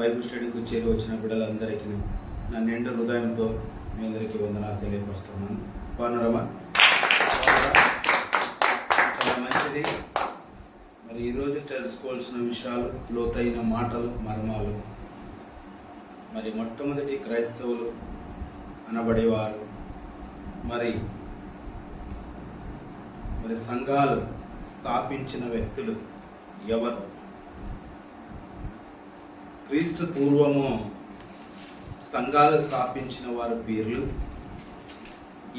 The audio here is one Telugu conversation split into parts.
బైబుల్ స్టడీకి చేరి వచ్చిన బిడ్డలందరికీ నా నిండు హృదయంతో మీ అందరికీ వందనాలు తెలియపరుస్తున్నాను. పానరమా చాలా మంచిది. మరి ఈరోజు తెలుసుకోవాల్సిన విషయాలు లోతైన మాటలు మర్మాలు. మరి మొట్టమొదటి క్రైస్తవులు అనబడేవారు. మరి మరి సంఘాలు స్థాపించిన వ్యక్తులు ఎవరు? క్రీస్తు పూర్వము సంఘాలు స్థాపించిన వారి పేర్లు.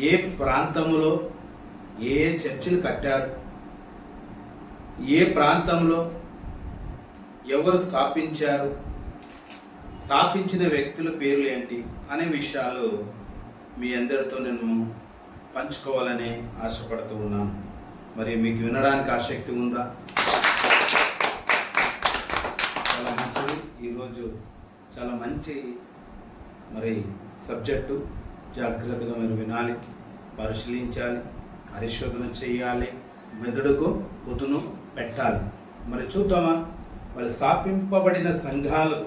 ఏ ప్రాంతంలో ఏ చర్చిలు కట్టారు? ఏ ప్రాంతంలో ఎవరు స్థాపించారు? స్థాపించిన వ్యక్తుల పేర్లు ఏంటి అనే విషయాలు మీ అందరితో నేను పంచుకోవాలని ఆశపడుతూ ఉన్నాను. మరి మీకు వినడానికి ఆసక్తి ఉందా చాలా మంచిది ఈరోజు చాలా మంచి మరి సబ్జెక్టు. జాగ్రత్తగా మీరు వినాలి పరిశీలించాలి పరిశోధన చేయాలి మెదడుకు పొదును పెట్టాలి. మరి చూద్దామా? మరి స్థాపింపబడిన సంఘాలు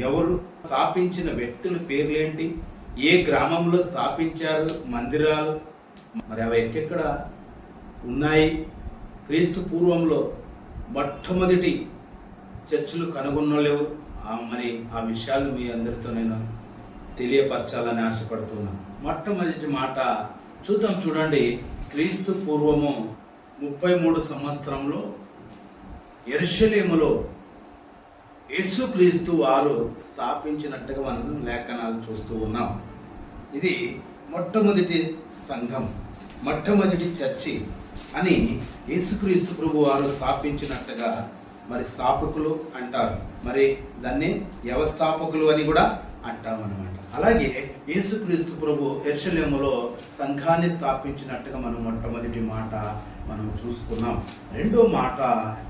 ఎవరు? స్థాపించిన వ్యక్తుల పేర్లేంటి? ఏ గ్రామంలో స్థాపించారు? మందిరాలు? మరి అవి ఎక్కడెక్కడ ఉన్నాయి? క్రీస్తు పూర్వంలో మొట్టమొదటి చర్చిలు కనుగొన్నలేవు మరి ఆ విషయాలు మీ అందరితో నేను తెలియపరచాలని ఆశపడుతున్నాను మొట్టమొదటి మాట చూద్దాం చూడండి. క్రీస్తు పూర్వము ముప్పై మూడు సంవత్సరంలో ఎరుషలేములో యేసుక్రీస్తు వారు స్థాపించినట్టుగా మనం లేఖనాలు చూస్తూ ఉన్నాం. ఇది మొట్టమొదటి సంఘం మొట్టమొదటి చర్చి అని యేసుక్రీస్తు ప్రభు వారు స్థాపించినట్టుగా మరి స్థాపకులు అంటారు. మరి దాన్ని వ్యవస్థాపకులు అని కూడా అంటాం అనమాట అలాగే యేసుక్రీస్తు ప్రభు ఎర్షలేములో సంఘాన్ని స్థాపించినట్టుగా మనం మొట్టమొదటి మాట మనం చూసుకున్నాం. రెండో మాట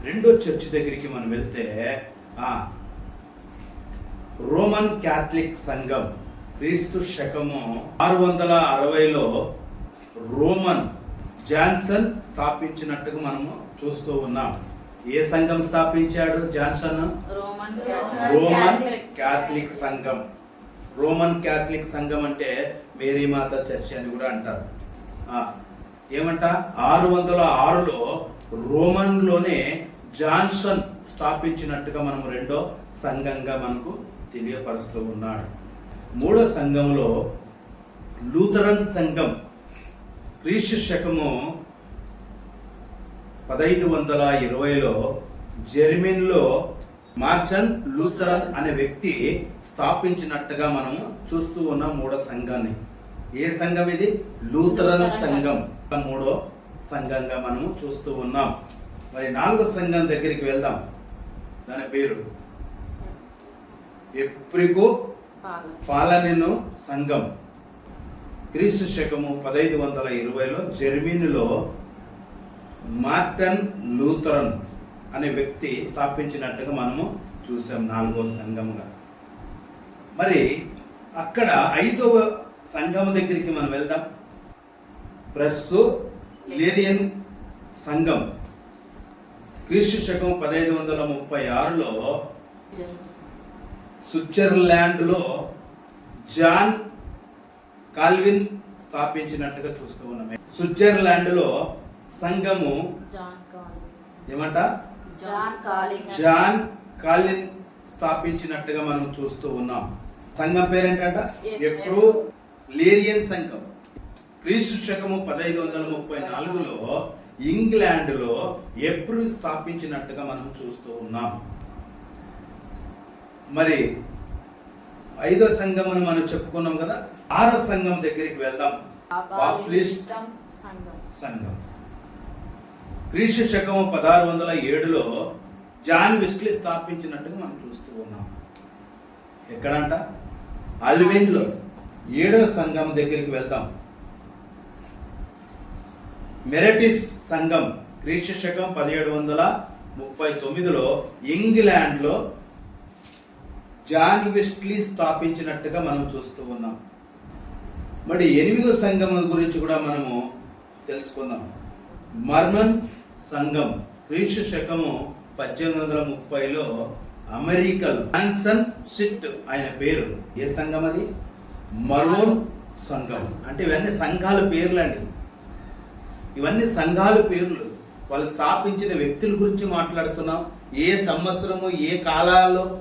రెండో చర్చి దగ్గరికి మనం వెళ్తే రోమన్ క్యాథలిక్ సంఘం క్రీస్తు శకము ఆరు వందల అరవైలో రోమన్ జాన్సన్ స్థాపించినట్టుగా మనము చూస్తూ ఉన్నాం. ఏ సంఘం స్థాపించాడు జాన్సన్? రోమన్ రోమన్ క్యాథలిక్ సంఘం. రోమన్ క్యాథలిక్ సంఘం అంటే మేరీమాత చర్చ్ అని కూడా అంటారు. ఏమంట? ఆరు వందల ఆరులో రోమన్లోనే జాన్సన్ స్థాపించినట్టుగా మనం రెండో సంఘంగా మనకు తెలియపరుస్తూ ఉన్నాడు. మూడో సంఘంలో లూథరన్ సంఘం క్రీస్తు శకము పదైదు వందల ఇరవైలో జర్మనీలో మార్చన్ లూథరన్ అనే వ్యక్తి స్థాపించినట్టుగా మనము చూస్తూ ఉన్నాం మూడో సంఘాన్ని. ఏ సంఘం ఇది? లూథరన్ సంఘం. మూడో సంఘంగా మనము చూస్తూ ఉన్నాం. మరి నాలుగో సంఘం దగ్గరికి వెళ్దాం. దాని పేరు? ఎప్రికో పాలనెను సంఘం. క్రీస్తు శకము పదైదు వందల ఇరవైలో జర్మనీలో మార్టన్ లూథరన్ అనే వ్యక్తి స్థాపించినట్టుగా మనము చూసాం నాలుగో సంఘముగా. మరి అక్కడ ఐదవ సంఘం దగ్గరికి మనం వెళ్దాం. ప్రస్తుత లేరియన్ సంఘం. క్రీస్తు శకం పదహైదు వందల ముప్పై ఆరులో స్విట్జర్లాండ్లో జాన్ కాల్విన్ స్థాపించినట్టుగా చూస్తూ ఉన్నాం. స్విట్జర్లాండ్లో సంఘము ఏమంట? జాన్ కాలిన్. స్థాపించినట్టుగా మనం చూస్తూ ఉన్నాం. సంఘం పేరేంటంట? ఎప్పుడు లేరియన్ సంఘం. క్రీస్తు శకము పదహైదు వందల ముప్పై నాలుగులో ఇంగ్లాండ్లో ఎప్పుడు స్థాపించినట్టుగా మనం చూస్తూ ఉన్నాం. మరి ఐదో సంఘం అని మనం చెప్పుకున్నాం కదా ఆరో సంఘం దగ్గరికి వెళ్దాం. సంఘం. క్రీస్తు శకము పదహారు వందల ఏడులో జాన్ విస్లీ స్థాపించినట్టుగా మనం చూస్తూ ఉన్నాం. ఎక్కడంట? అల్విన్లో. ఏడో సంఘం దగ్గరికి వెళ్దాం. మెరటిస్ సంఘం క్రీస్తు శకం పదిహేడు వందల ముప్పై తొమ్మిదిలో ఇంగ్లాండ్లో జాన్ విస్ట్లీ స్థాపించినట్టుగా మనం చూస్తూ ఉన్నాం. మరి ఎనిమిదో సంఘం గురించి కూడా మనము తెలుసుకుందాం. మర్మన్ సంఘం క్రీస్తు శకము పద్దెనిమిది వందల ముప్పైలో అమెరికాలో జాన్సన్ షిఫ్ట్ ఆయన పేరు. ఏ సంఘం అది? మరోన్ సంఘం. అంటే ఇవన్నీ సంఘాల పేర్లు అండి ఇవన్నీ సంఘాల పేర్లు. వాళ్ళు స్థాపించిన వ్యక్తుల గురించి మాట్లాడుతున్నాం. ఏ సంవత్సరము ఏ కాలాల్లో?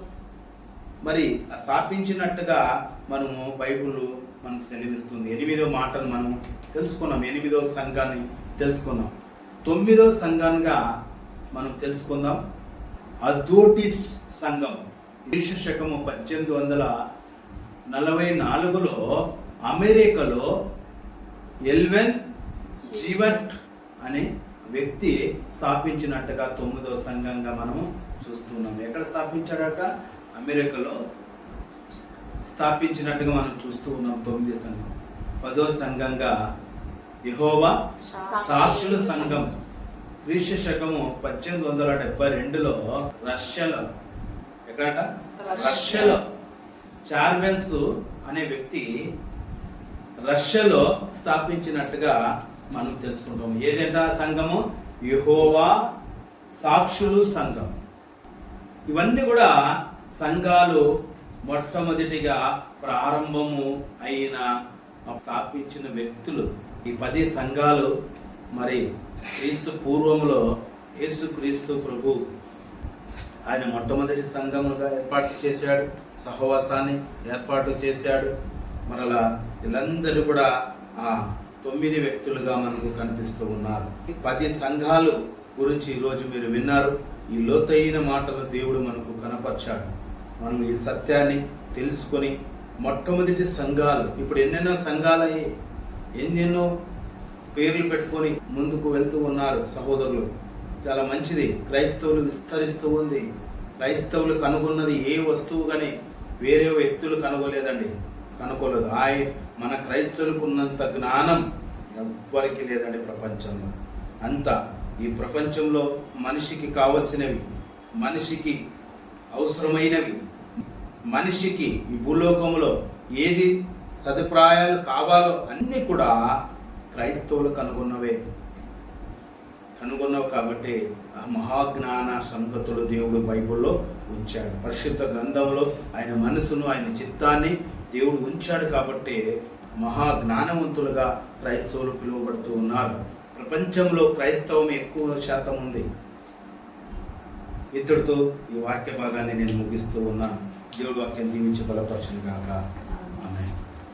మరి ఆ స్థాపించినట్టుగా మనము బైబుల్ మనకు సెలవిస్తుంది. ఎనిమిదో మాటను మనం తెలుసుకున్నాం. ఎనిమిదో సంఘాన్ని తెలుసుకున్నాం. తొమ్మిదో సంఘంగా మనం తెలుసుకుందాం. అథోటిస్ సంఘం. క్రీస్తు శకము పద్దెనిమిది వందల నలభై నాలుగులో అమెరికాలో ఎల్వెన్ జీవట్ అనే వ్యక్తి స్థాపించినట్టుగా తొమ్మిదో సంఘంగా మనము చూస్తున్నాం ఎక్కడ స్థాపించాడట? అమెరికాలో స్థాపించినట్టుగా మనం చూస్తూ ఉన్నాం తొమ్మిదో సంఘం. పదో సంఘంగా యెహోవా సాక్షుల సంఘం. క్రీస్తు శకము పద్దెనిమిది వందల డెబ్బై రెండులో రష్యాలో ఎక్కడట? రష్యాలో. చార్వెన్స్ అనే వ్యక్తి రష్యాలో స్థాపించినట్టుగా మనం తెలుసుకుంటాం. ఏజెండా సంఘము? యెహోవా సాక్షులు సంఘం. ఇవన్నీ కూడా సంఘాలు మొట్టమొదటిగా ప్రారంభము అయిన స్థాపించిన వ్యక్తులు. ఈ పది సంఘాలు మరి క్రీస్తు పూర్వంలో యేసు క్రీస్తు ప్రభు ఆయన మొట్టమొదటి సంఘముగా ఏర్పాటు చేశాడు సహవాసాన్ని ఏర్పాటు చేశాడు. మరలా వీళ్ళందరూ కూడా ఆ తొమ్మిది వ్యక్తులుగా మనకు కనిపిస్తూ ఉన్నారు. ఈ పది సంఘాలు గురించి ఈరోజు మీరు విన్నారు. ఈ లోతైన మాటలు దేవుడు మనకు కనపరిచాడు. మనం ఈ సత్యాన్ని తెలుసుకొని మొట్టమొదటి సంఘాలు ఇప్పుడు ఎన్నెన్నో సంఘాలు ఎన్నెన్నో పేర్లు పెట్టుకొని ముందుకు వెళ్తూ ఉన్నారు సహోదరులు. చాలా మంచిది. క్రైస్తవులు విస్తరిస్తూ ఉంది. క్రైస్తవులు కనుగొన్నది ఏ వస్తువు కానీ వేరే వ్యక్తులు కనుగోలేదండి కనుగోలేదు ఆయ మన క్రైస్తవులకు ఉన్నంత జ్ఞానం ఎవ్వరికి లేదండి ప్రపంచంలో. అంత ఈ ప్రపంచంలో మనిషికి కావలసినవి మనిషికి అవసరమైనవి మనిషికి ఈ భూలోకంలో ఏది సదుపాయాలు కావాలో అన్నీ కూడా క్రైస్తవులు కనుగొన్నవే. కనుగొన్నావు కాబట్టి ఆ మహాజ్ఞాన సంగతులు దేవుడు బైబిల్లో ఉంచాడు. పరిశుద్ధ గ్రంథంలో ఆయన మనసును ఆయన చిత్తాన్ని దేవుడు ఉంచాడు కాబట్టి మహా జ్ఞానవంతులుగా క్రైస్తవులు పిలువబడుతూ ఉన్నారు. ప్రపంచంలో క్రైస్తవం ఎక్కువ శాతం ఉంది. ఇతడితో ఈ వాక్య భాగాన్ని నేను ముగిస్తూ ఉన్నాను. దేవుడు వాక్యం దీవించి బలపరచును కాక